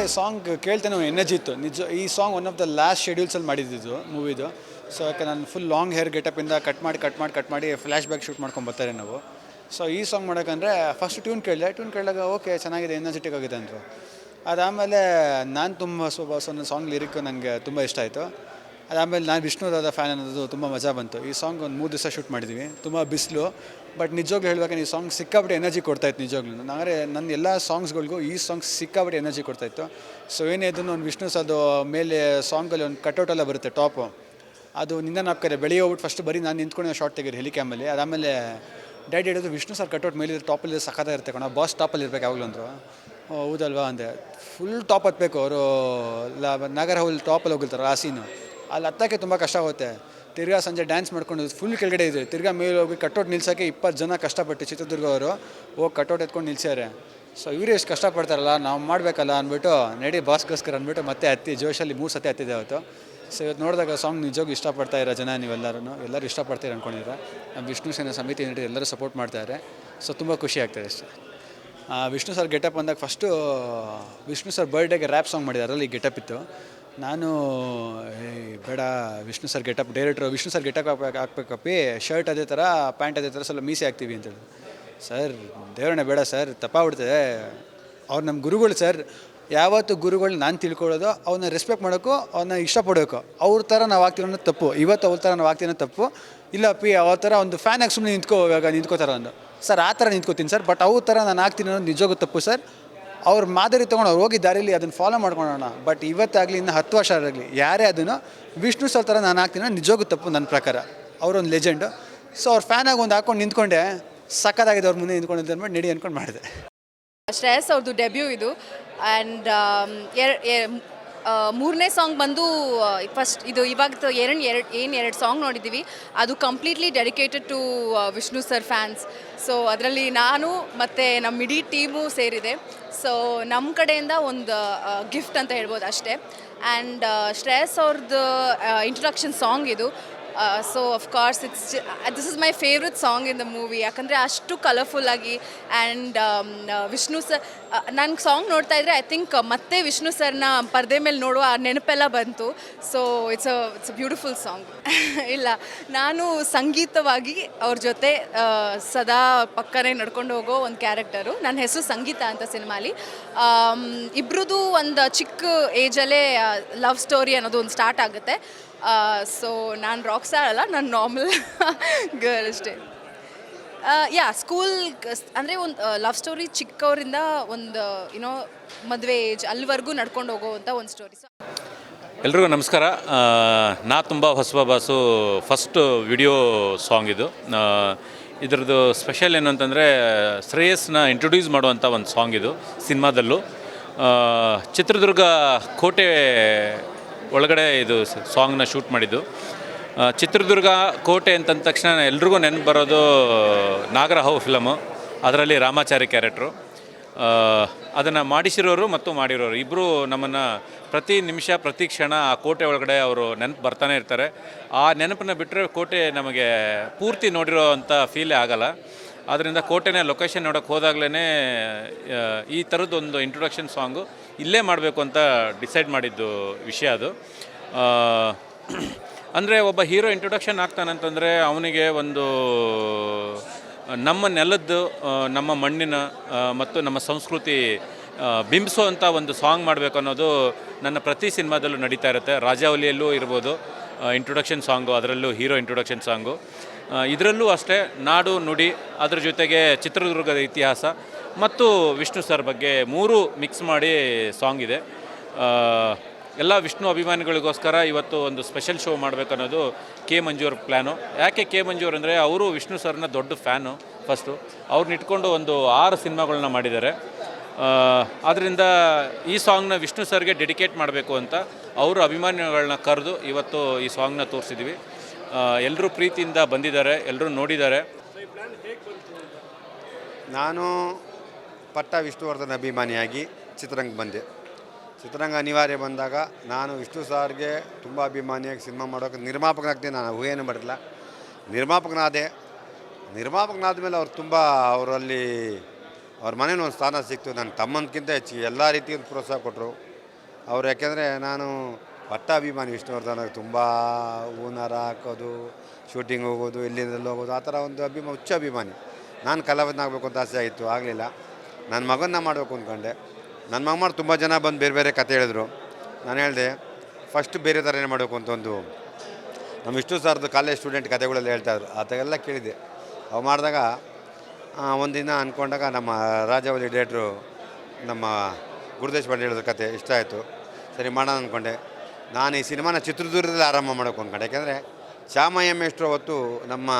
ಅಂದರೆ ಸಾಂಗ್ ಕೇಳ್ತೇನೆ ಎನರ್ಜಿ ಇತ್ತು. ನಿಜ, ಈ song one of the last ಶೆಡ್ಯೂಲ್ಸಲ್ಲಿ ಮಾಡಿದ್ದು ಮೂವಿದು ಸೊ ಯಾಕೆ ನಾನು ಫುಲ್ ಲಾಂಗ್ ಹೇರ್ ಗೆಟಪಿಂದ ಕಟ್ ಮಾಡಿ ಕಟ್ ಮಾಡಿ ಕಟ್ ಮಾಡಿ ಫ್ಲ್ಯಾಶ್ ಬ್ಯಾಕ್ ಶೂಟ್ ಮಾಡ್ಕೊಂಡು ಬರ್ತಾರೆ ನಾವು. ಸೊ ಈ ಸಾಂಗ್ ಮಾಡೋಕ್ಕಂದರೆ ಫಸ್ಟ್ ಟ್ಯೂನ್ ಕೇಳಿದೆ. ಟ್ಯೂನ್ ಕೇಳಿದಾಗ ಓಕೆ ಚೆನ್ನಾಗಿದೆ ಎನರ್ಜೆಟಿಕ್ ಆಗಿದೆ ಅಂದರು. ಅದಾದಮೇಲೆ ನಾನು ತುಂಬ ಸ್ವಲ್ಪ ಸೊನ್ನ ಸಾಂಗ್ ಲಿರಿಕ್ ನನಗೆ ತುಂಬ ಇಷ್ಟ ಆಯಿತು. ಅದಾದಮೇಲೆ ನಾನು ವಿಷ್ಣುದಾದ ಫ್ಯಾನ್ ಅನ್ನೋದು ತುಂಬ ಮಜಾ ಬಂತು. ಈ ಸಾಂಗ್ ಒಂದು ಮೂರು ದಿವಸ ಶೂಟ್ ಮಾಡಿದ್ವಿ. ತುಂಬ ಬಿಸಿಲು ಬಟ್ ನಿಜವಾಗ್ಲೂ ಹೇಳ್ಬೇಕಂದ್ರೆ ಈ ಸಾಂಗ್ ಸಿಕ್ಕಾಬಿಟ್ಟು ಎನರ್ಜಿ ಕೊಡ್ತಾಯಿತ್ತು ನಿಜವಾಗ್ಲೂ. ಅಂದರೆ ನನ್ನ ಎಲ್ಲ ಸಾಂಗ್ಸ್ಗಳಿಗೂ ಈ ಸಾಂಗ್ ಸಿಕ್ಕಾಬಿಟ್ಟು ಎನರ್ಜಿ ಕೊಡ್ತಾಯಿತ್ತು ಸೊ ಏನೇ ಇದನ್ನು ಒಂದು ವಿಷ್ಣು ಅದು ಮೇಲೆ ಸಾಂಗಲ್ಲಿ ಒಂದು ಕಟ್ಔಟ್ ಎಲ್ಲ ಬರುತ್ತೆ ಟಾಪು ಅದು ನಿನ್ನ ನಾಪ್ಕರೆ ಬೆಳಿಗ್ಗೆ ಹೋಗ್ಬಿಟ್ಟು ಫಸ್ಟ್ ಬರೀ ನಾನು ನಿಂತ್ಕೊಂಡು ಶಾರ್ಟ್ ತೆಗೀರಿ ಹೆಲಿಕ್ಯಾಮಲ್ಲಿ ಅದಾದಮೇಲೆ ಡ್ಯಾಡಿ ಹಿಡಿದು ವಿಷ್ಣು ಸರ್ ಕಟೌಟ್ ಮೇಲೆ ಟಾಪಲ್ಲಿ ಸಖತ್ತಾಗಿರುತ್ತೆ ಇರುತ್ತೆ ಕಣ ಬಾಸ್ ಟಾಪಲ್ಲಿ ಇರಬೇಕು ಯಾವಾಗಲೂ ಅಂದರು. ಹೌದಲ್ವಾ ಅಂದೆ. ಫುಲ್ ಟಾಪ್ ಹತ್ಬೇಕು ಅವರು. ನಾಗರ ಹೌಲ್ ಟಾಪಲ್ಲಿ ಹೋಗಿರ್ತಾರೆ ಆ ಸೀನು ಅಲ್ಲಿ ಹತ್ತಕ್ಕೆ ತುಂಬ ಕಷ್ಟ ಆಗುತ್ತೆ. ತಿರ್ಗಾ ಸಂಜೆ ಡ್ಯಾನ್ಸ್ ಮಾಡ್ಕೊಂಡು ಫುಲ್ ಕೆಳಗಡೆ ಇದೆ ತಿರ್ಗಾ ಮೇಲೆ ಹೋಗಿ ಕಟೌಟ್ ನಿಲ್ಸೋಕ್ಕೆ ಇಪ್ಪತ್ತು ಜನ ಕಷ್ಟಪಟ್ಟು ಚಿತ್ರದುರ್ಗ ಅವರು ಹೋಗಿ ಕಟೌಟ್ ಎತ್ಕೊಂಡು ನಿಲ್ಸ್ಯಾರೆ. ಸೊ ಇವರು ಎಷ್ಟು ಕಷ್ಟಪಡ್ತಾರಲ್ಲ ನಾವು ಮಾಡಬೇಕಲ್ಲ ಅಂದ್ಬಿಟ್ಟು ನಡಿ ಬಾಸ್ಗೋಸ್ಕರ ಅಂದ್ಬಿಟ್ಟು ಮತ್ತೆ ಹತ್ತಿ, ಜೋಶಲ್ಲಿ ಮೂರು ಸತಿ ಹತ್ತಿದೆ ಅವತ್ತು. ಸೊ ಇವತ್ತು ನೋಡಿದಾಗ ಸಾಂಗ್ ನಿಜವಾಗೂ ಇಷ್ಟಪಡ್ತಾ ಇರೋ ಜನ ನೀವೆಲ್ಲರೂ ಎಲ್ಲರೂ ಇಷ್ಟಪಡ್ತೀರ ಅಂದ್ಕೊಂಡಿದ್ರೆ ನಮ್ಮ ವಿಷ್ಣು ಸೇನೆ ಸಮಿತಿ ನೀಡಿ ಎಲ್ಲರೂ ಸಪೋರ್ಟ್ ಮಾಡ್ತಾರೆ ಸೊ ತುಂಬ ಖುಷಿ ಆಗ್ತದೆ ಅಷ್ಟೇ. ವಿಷ್ಣು ಸರ್ ಗೆಟಪ್ ಅಂದಾಗ ಫಸ್ಟು ವಿಷ್ಣು ಸರ್ ಬರ್ಡೇಗೆ ರ್ಯಾಪ್ ಸಾಂಗ್ ಮಾಡಿದ್ದಾರೆ ಅಲ್ಲಿ ಗೆಟಪ್ ಇತ್ತು. ನಾನು ಬೇಡ, Vishnu sir getup director Vishnu sir getup ಹಾಕ್ಬೇಕು, ಹಾಕ್ಬೇಕಪ್ಪಿ. ಶರ್ಟ್ ಅದೇ ಥರ ಪ್ಯಾಂಟ್ ಅದೇ ಥರ ಸ್ವಲ್ಪ ಮೀಸೆ ಹಾಕ್ತೀವಿ ಅಂತ ಹೇಳಿದ್ರು. ಸರ್ ದೇವರೇ ಬೇಡ ಸರ್, ತಪ್ಪಾಗ್ಬಿಡ್ತದೆ. ಅವ್ರು ನಮ್ಮ ಗುರುಗಳು ಸರ್, ಯಾವತ್ತು ಗುರುಗಳು ನಾನು ತಿಳ್ಕೊಳ್ಳೋದು ಅವನ್ನ ರೆಸ್ಪೆಕ್ಟ್ ಮಾಡೋಕ್ಕೂ ಅವನ್ನ ಇಷ್ಟಪಡಬೇಕು ಅವ್ರ ಥರ ನಾವು ಆಗ್ತೀವಿ ಅನ್ನೋದು ತಪ್ಪು. ಇವತ್ತು ಅವ್ರ ಥರ ನಾವು ಆಗ್ತೀವಿ ತಪ್ಪು. ಇಲ್ಲ ಪಿ ಅವ್ರ ಥರ ಒಂದು ಫ್ಯಾನ್ ಸುಮ್ಮನೆ ನಿಂತ್ಕೋ, ಇವಾಗ ನಿಂತ್ಕೋತಾರ ಒಂದು ಸರ್, ಆ ಥರ ನಿಂತ್ಕೋತೀನಿ ಸರ್ ಬಟ್ ಅವ್ರ ಥರ ನಾನು ಆಗ್ತೀನಿ ಅನ್ನೋದು ನಿಜವಾಗೂ ತಪ್ಪು ಸರ್. ಅವ್ರ ಮಾದರಿ ತೊಗೊಂಡು ಅವ್ರು ಹೋಗಿ ದಾರಿಲಿ ಅದನ್ನು ಫಾಲೋ ಮಾಡ್ಕೊಳ್ಳೋಣ ಬಟ್ ಇವತ್ತಾಗಲಿ, ಇನ್ನು ಹತ್ತು ವರ್ಷ ಆಗಲಿ ಯಾರೇ ಅದನ್ನು, ವಿಷ್ಣು ಸಲ್ ಥರ ನಾನು ಹಾಕ್ತೀನೋ ನಿಜವಾಗೂ ತಪ್ಪು ನನ್ನ ಪ್ರಕಾರ. ಅವರೊಂದು ಲೆಜೆಂಡು ಸೊ ಅವ್ರ ಫ್ಯಾನಾಗಿ ಒಂದು ಹಾಕೊಂಡು ನಿಂತ್ಕೊಂಡೆ ಸಕ್ಕತ್ತಾಗಿದೆ ಅವ್ರ ಮುಂದೆ ನಿಂತ್ಕೊಂಡಿದ್ದೆ ಅಂದ್ಬಿಟ್ಟು ನಡಿ ಅಂದ್ಕೊಂಡು ಮಾಡಿದೆ. ಶ್ರೇಯಸ್ ಅವ್ರದ್ದು ಡೆಬ್ಯೂ ಇದು. ಆ್ಯಂಡ್ ಮೂರನೇ ಸಾಂಗ್ ಬಂದು ಫಸ್ಟ್ ಇದು ಇವಾಗ ಎರಡು ಎರಡು, ಏನು ಎರಡು ಸಾಂಗ್ ನೋಡಿದ್ದೀವಿ ಅದು completely dedicated to Vishnu sir fans so ಅದರಲ್ಲಿ ನಾನು ಮತ್ತು ನಮ್ಮ ಇಡೀ ಟೀಮು ಸೇರಿದೆ. ಸೊ ನಮ್ಮ ಕಡೆಯಿಂದ ಒಂದು ಗಿಫ್ಟ್ ಅಂತ ಹೇಳ್ಬೋದು ಅಷ್ಟೇ. ಆ್ಯಂಡ್ ಶ್ರೇಯಸ್ ಅವ್ರದ್ದು ಇಂಟ್ರೊಡಕ್ಷನ್ ಸಾಂಗ್ ಇದು. So of course it's this is my favourite song in the movie ಯಾಕಂದರೆ ಅಷ್ಟು ಕಲರ್ಫುಲ್ಲಾಗಿ ಆ್ಯಂಡ್ ವಿಷ್ಣು ಸರ್ ನನಗೆ ಸಾಂಗ್ ನೋಡ್ತಾ ಇದ್ದರೆ ಐ ಥಿಂಕ್ ಮತ್ತೆ ವಿಷ್ಣು ಸರ್ನ ಪರದೆ ಮೇಲೆ ನೋಡುವ ನೆನಪೆಲ್ಲ ಬಂತು. So it's a it's a beautiful song ಇಲ್ಲ ನಾನು ಸಂಗೀತವಾಗಿ ಅವ್ರ ಜೊತೆ ಆ, ಸದಾ ಪಕ್ಕನೇ ನಡ್ಕೊಂಡು ಹೋಗೋ ಒಂದು ಕ್ಯಾರೆಕ್ಟರು. ನನ್ನ ಹೆಸರು ಸಂಗೀತ ಅಂತ ಸಿನಿಮಾಲಿ. ಇಬ್ರದ್ದು ಒಂದು ಚಿಕ್ಕ ಏಜಲ್ಲೇ ಲವ್ ಸ್ಟೋರಿ ಅನ್ನೋದು ಒಂದು ಸ್ಟಾರ್ಟ್ ಆಗುತ್ತೆ. ಸೊ ನಾನು ರಾಕ್ ಸ್ಟಾರ್ ಅಲ್ಲ, ನಾನು ನಾರ್ಮಲ್ ಗರ್ಲ್ ಅಷ್ಟೇ. ಯಾ ಸ್ಕೂಲ್ ಅಂದರೆ ಒಂದು ಲವ್ ಸ್ಟೋರಿ ಚಿಕ್ಕವರಿಂದ ಒಂದು ಏನೋ ಮದುವೆ ಏಜ್ ಅಲ್ಲಿವರೆಗೂ ನಡ್ಕೊಂಡು ಹೋಗುವಂಥ ಒಂದು ಸ್ಟೋರಿ ಎಲ್ರಿಗೂ ನಮಸ್ಕಾರ. ನಾ ತುಂಬ ಹೊಸಬ ಬಾಸು ಫಸ್ಟ್ ವಿಡಿಯೋ ಸಾಂಗ್ ಇದು ಇದ್ರದ್ದು ಸ್ಪೆಷಲ್ ಏನು ಅಂತಂದರೆ ಶ್ರೇಯಸ್ನ ಇಂಟ್ರೊಡ್ಯೂಸ್ ಮಾಡುವಂಥ ಒಂದು ಸಾಂಗ್ ಇದು ಸಿನಿಮಾದಲ್ಲೂ. ಚಿತ್ರದುರ್ಗ ಕೋಟೆ ಒಳಗಡೆ ಇದು ಸಾಂಗ್ನ ಶೂಟ್ ಮಾಡಿದ್ದು. ಚಿತ್ರದುರ್ಗ ಕೋಟೆ ಅಂತಂದ ತಕ್ಷಣ ಎಲ್ರಿಗೂ ನೆನಪು ಬರೋದು ನಾಗರಹಾವು ಫಿಲಮು. ಅದರಲ್ಲಿ ರಾಮಾಚಾರಿ ಕ್ಯಾರೆಕ್ಟ್ರು. ಅದನ್ನು ಮಾಡಿಸಿರೋರು ಮತ್ತು ಮಾಡಿರೋರು. ಇಬ್ಬರು ನಮ್ಮನ್ನು ಪ್ರತಿ ನಿಮಿಷ, ಪ್ರತಿ ಕ್ಷಣ ಆ ಕೋಟೆ ಒಳಗಡೆ ಅವರು ನೆನಪು ಬರ್ತಾನೆ ಇರ್ತಾರೆ. ಆ ನೆನಪನ್ನ ಬಿಟ್ಟರೆ ಕೋಟೆ ನಮಗೆ ಪೂರ್ತಿ ನೋಡಿರೋ ಅಂಥ ಫೀಲೇ ಆಗಲ್ಲ. ಆದ್ದರಿಂದ ಕೋಟೆನೇ ಲೊಕೇಶನ್ ನೋಡೋಕ್ಕೆ ಹೋದಾಗಲೇ ಈ ಥರದ್ದು ಒಂದು ಇಂಟ್ರೊಡಕ್ಷನ್ ಸಾಂಗು ಇಲ್ಲೇ ಮಾಡಬೇಕು ಅಂತ ಡಿಸೈಡ್ ಮಾಡಿದ್ದು ವಿಷಯ ಅದು. ಅಂದರೆ ಒಬ್ಬ ಹೀರೋ ಇಂಟ್ರೊಡಕ್ಷನ್ ಆಗ್ತಾನಂತಂದರೆ ಅವನಿಗೆ ಒಂದು, ನಮ್ಮ ನೆಲದ್ದು ನಮ್ಮ ಮಣ್ಣಿನ ಮತ್ತು ನಮ್ಮ ಸಂಸ್ಕೃತಿ ಬಿಂಬಿಸುವಂಥ ಒಂದು ಸಾಂಗ್ ಮಾಡಬೇಕು ಅನ್ನೋದು ನನ್ನ ಪ್ರತಿ ಸಿನಿಮಾದಲ್ಲೂ ನಡೀತಾ ಇರುತ್ತೆ. ರಾಜಾವಲಿಯಲ್ಲೂ ಇರ್ಬೋದು ಇಂಟ್ರೊಡಕ್ಷನ್ ಸಾಂಗು ಅದರಲ್ಲೂ ಹೀರೋ ಇಂಟ್ರೊಡಕ್ಷನ್ ಸಾಂಗು ಇದರಲ್ಲೂ ಅಷ್ಟೇ, ನಾಡು, ನುಡಿ, ಅದ್ರ ಜೊತೆಗೆ ಚಿತ್ರದುರ್ಗದ ಇತಿಹಾಸ ಮತ್ತು ವಿಷ್ಣು ಸರ್ ಬಗ್ಗೆ ಮೂರು ಮಿಕ್ಸ್ ಮಾಡಿ ಸಾಂಗ್ ಇದೆ. ಎಲ್ಲ ವಿಷ್ಣು ಅಭಿಮಾನಿಗಳಿಗೋಸ್ಕರ ಇವತ್ತು ಒಂದು ಸ್ಪೆಷಲ್ ಶೋ ಮಾಡಬೇಕು ಅನ್ನೋದು ಕೆ ಮಂಜೂರ್ ಪ್ಲ್ಯಾನು ಯಾಕೆ ಕೆ ಮಂಜೂರ್ ಅಂದರೆ ಅವರು ವಿಷ್ಣು ಸರ್ನ ದೊಡ್ಡ ಫ್ಯಾನು ಫಸ್ಟು ಅವ್ರನ್ನ ಇಟ್ಕೊಂಡು ಒಂದು ಆರು ಸಿನಿಮಾಗಳನ್ನ ಮಾಡಿದ್ದಾರೆ. ಆದ್ದರಿಂದ ಈ ಸಾಂಗ್ನ ವಿಷ್ಣು ಸರ್ಗೆ ಡೆಡಿಕೇಟ್ ಮಾಡಬೇಕು ಅಂತ ಅವರು ಅಭಿಮಾನಿಗಳನ್ನ ಕರೆದು ಇವತ್ತು ಈ ಸಾಂಗ್ನ ತೋರಿಸಿದ್ವಿ. ಎಲ್ಲರೂ ಪ್ರೀತಿಯಿಂದ ಬಂದಿದ್ದಾರೆ ಎಲ್ಲರೂ ನೋಡಿದ್ದಾರೆ. ನಾನು ಪಟ್ಟ ವಿಷ್ಣುವರ್ಧನ್ ಅಭಿಮಾನಿಯಾಗಿ ಚಿತ್ರರಂಗ ಬಂದೆ. ಚಿತ್ರರಂಗ ಅನಿವಾರ್ಯ ಬಂದಾಗ ನಾನು ವಿಷ್ಣು ಸಾರ್ಗೆ ತುಂಬ ಅಭಿಮಾನಿಯಾಗಿ ಸಿನಿಮಾ ಮಾಡೋಕೆ ನಿರ್ಮಾಪಕನಾಗ್ತೀನಿ ನಾನು ಊಹೆನೂ ಮಾಡಿಲ್ಲ. ನಿರ್ಮಾಪಕನಾದೆ. ನಿರ್ಮಾಪಕನಾದ ಮೇಲೆ ಅವ್ರು ತುಂಬ ಅವರಲ್ಲಿ ಅವ್ರ ಮನೇಲಿ ಒಂದು ಸ್ಥಾನ ಸಿಕ್ತು. ನನ್ನ ತಮ್ಮನಕ್ಕಿಂತ ಹೆಚ್ಚಿಗೆ ಎಲ್ಲ ರೀತಿಯಿಂದ ಪ್ರೋತ್ಸಾಹ ಕೊಟ್ಟರು. ಅವ್ರು ಯಾಕೆಂದರೆ ನಾನು ಪಟ್ಟಾಭಿಮಾನಿ ವಿಷ್ಣುವರ್ಧನ್ ತುಂಬ ಹೂನಾರ ಹಾಕೋದು ಶೂಟಿಂಗ್ ಹೋಗೋದು, ಎಲ್ಲಿಂದಲ್ಲಿ ಹೋಗೋದು, ಆ ಥರ ಒಂದು ಅಭಿಮಾ ಹುಚ್ಚ ಅಭಿಮಾನಿ. ನಾನು ಕಲಾವಿದನಾಗಬೇಕು ಅಂತ ಆಸೆ ಆಯಿತು ಆಗಲಿಲ್ಲ. ನನ್ನ ಮಗನ್ನ ಮಾಡಬೇಕು ಅಂದ್ಕೊಂಡೆ ನನ್ನ ಮಗ ಮಾಡಿ ತುಂಬ ಜನ ಬಂದು ಬೇರೆ ಬೇರೆ ಕತೆ ಹೇಳಿದ್ರು. ನಾನು ಹೇಳಿದೆ, ಫಸ್ಟ್ ಬೇರೆ ಥರನೇ ಮಾಡಬೇಕು ಅಂತ ಒಂದು ನಮ್ಮ ವಿಷ್ಣು ಸರ್ದು ಕಾಲೇಜ್ ಸ್ಟೂಡೆಂಟ್ ಕತೆಗಳೆಲ್ಲ ಹೇಳ್ತಾಯಿದ್ರು ಅದೆಲ್ಲ ಕೇಳಿದೆ ಅವು ಮಾಡಿದಾಗ ಒಂದಿನ ಅಂದ್ಕೊಂಡಾಗ ನಮ್ಮ ರಾಜವಲಿ ಡೇಟ್ರು ನಮ್ಮ ಗುರುದೇಶ್ ಬಂಡಿ ಹೇಳಿದ ಕತೆ ಇಷ್ಟ ಆಯಿತು. ಸರಿ ಮಾಡೋಣ ಅಂದ್ಕೊಂಡೆ ನಾನು ಈ ಸಿನಿಮಾನ ಚಿತ್ರದುರ್ಗದಲ್ಲಿ ಆರಂಭ ಮಾಡೋಕೆ ಅಂದ್ಕೊಂಡೆ ಯಾಕೆಂದರೆ ಚಾಮಯ್ಯ ಮೇಷ್ಟ್ರು ಅವತ್ತು ನಮ್ಮ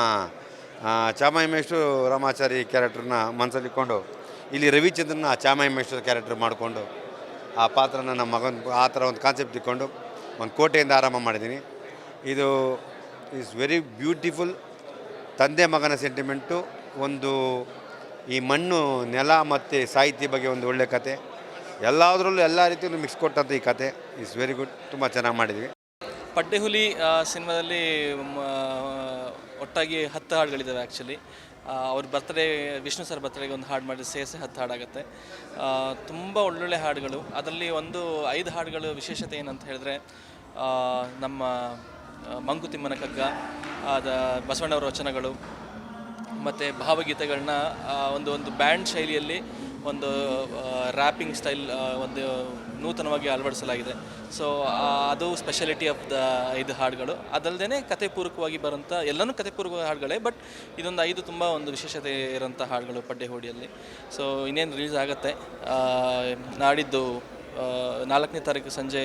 ಮೇಷ್ಟ್ರು ರಾಮಾಚಾರಿ ಕ್ಯಾರೆಕ್ಟ್ರನ್ನ ಮನಸ್ಸಲ್ಲಿ ಇಟ್ಕೊಂಡು ಇಲ್ಲಿ ರವಿಚಂದ್ರನ ಮೇಷ್ಟ್ರ ಕ್ಯಾರೆಕ್ಟರ್ ಮಾಡಿಕೊಂಡು ಆ ಪಾತ್ರನ ನಮ್ಮ ಮಗನ ಆ ಥರ ಒಂದು ಕಾನ್ಸೆಪ್ಟ್ ಇಟ್ಕೊಂಡು ಒಂದು ಕೋಟೆಯಿಂದ ಆರಂಭ ಮಾಡಿದ್ದೀನಿ. ಇದು ಈಸ್ ವೆರಿ ಬ್ಯೂಟಿಫುಲ್ ತಂದೆ ಮಗನ ಸೆಂಟಿಮೆಂಟು ಒಂದು ಈ ಮಣ್ಣು ನೆಲ ಮತ್ತು ಸಾಹಿತ್ಯ ಬಗ್ಗೆ ಒಂದು ಒಳ್ಳೆ ಕತೆ. ಎಲ್ಲದರಲ್ಲೂ ಎಲ್ಲ ರೀತಿಯಲ್ಲೂ ಮಿಕ್ಸ್ ಕೊಟ್ಟಂತ ಈ ಕತೆ. ಇಸ್ ವೆರಿ ಗುಡ್ ತುಂಬ ಚೆನ್ನಾಗಿ ಮಾಡಿದ್ವಿ. ಪಡ್ಡೆಹುಲಿ ಹುಲಿ ಸಿನಿಮಾದಲ್ಲಿ ಒಟ್ಟಾಗಿ ಹತ್ತು ಹಾಡುಗಳಿದ್ದಾವೆ ಆ್ಯಕ್ಚುಲಿ ಅವ್ರ ಬರ್ತ್ಡೇ ವಿಷ್ಣು ಸರ್ ಬರ್ತ್ಡೇಗೆ ಒಂದು ಹಾಡು ಮಾಡಿ ಸೇರಿಸಿ ಹತ್ತು ಹಾಡಾಗುತ್ತೆ. ತುಂಬ ಒಳ್ಳೊಳ್ಳೆ ಹಾಡುಗಳು. ಅದರಲ್ಲಿ ಒಂದು ಐದು ಹಾಡುಗಳು ವಿಶೇಷತೆ ಏನಂತ ಹೇಳಿದ್ರೆ ನಮ್ಮ ಮಂಕುತಿಮ್ಮನ ಕಗ್ಗ ಅದ ಬಸವಣ್ಣವರ ವಚನಗಳು, ಮತ್ತು ಭಾವಗೀತೆಗಳನ್ನ ಒಂದು ಒಂದು ಬ್ಯಾಂಡ್ ಶೈಲಿಯಲ್ಲಿ ಒಂದು ರ್ಯಾಪಿಂಗ್ ಸ್ಟೈಲ್ ಒಂದು ನೂತನವಾಗಿ ಅಳವಡಿಸಲಾಗಿದೆ. ಸೊ ಅದು ಸ್ಪೆಷಾಲಿಟಿ ಆಫ್ ದ ಐದು ಹಾಡುಗಳು. ಅದಲ್ಲದೆ ಕಥೆಪೂರ್ವಕವಾಗಿ ಬರೋಂಥ ಎಲ್ಲನೂ ಕಥೆಪೂರ್ವಕ ಹಾಡುಗಳೇ ಬಟ್ ಇದೊಂದು ಐದು ತುಂಬ ಒಂದು ವಿಶೇಷತೆ ಇರೋಂಥ ಹಾಡುಗಳು ಪಡ್ಡೆಹೋಡಿಯಲ್ಲಿ ಸೊ ಇನ್ನೇನು ರಿಲೀಸ್ ಆಗುತ್ತೆ? ನಾಡಿದ್ದು ನಾಲ್ಕನೇ ತಾರೀಕು ಸಂಜೆ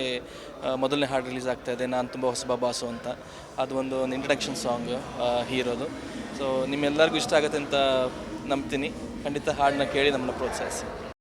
ಮೊದಲನೇ ಹಾಡು ರಿಲೀಸ್ ಆಗ್ತಾ ಇದೆ, ನಾನು ತುಂಬ ಹೊಸಬ ಬಾಸು ಅಂತ. ಅದು ಒಂದು ಒಂದು ಇಂಟ್ರಡಕ್ಷನ್ ಸಾಂಗ್ ಹೀರೋದು. ಸೊ ನಿಮ್ಮೆಲ್ಲರಿಗೂ ಇಷ್ಟ ಆಗುತ್ತೆ ಅಂತ ನಂಬ್ತೀನಿ. ಖಂಡಿತ ಹಾಡನ್ನ ಕೇಳಿ ನಮ್ಮನ್ನು ಪ್ರೋತ್ಸಾಹಿಸಿ.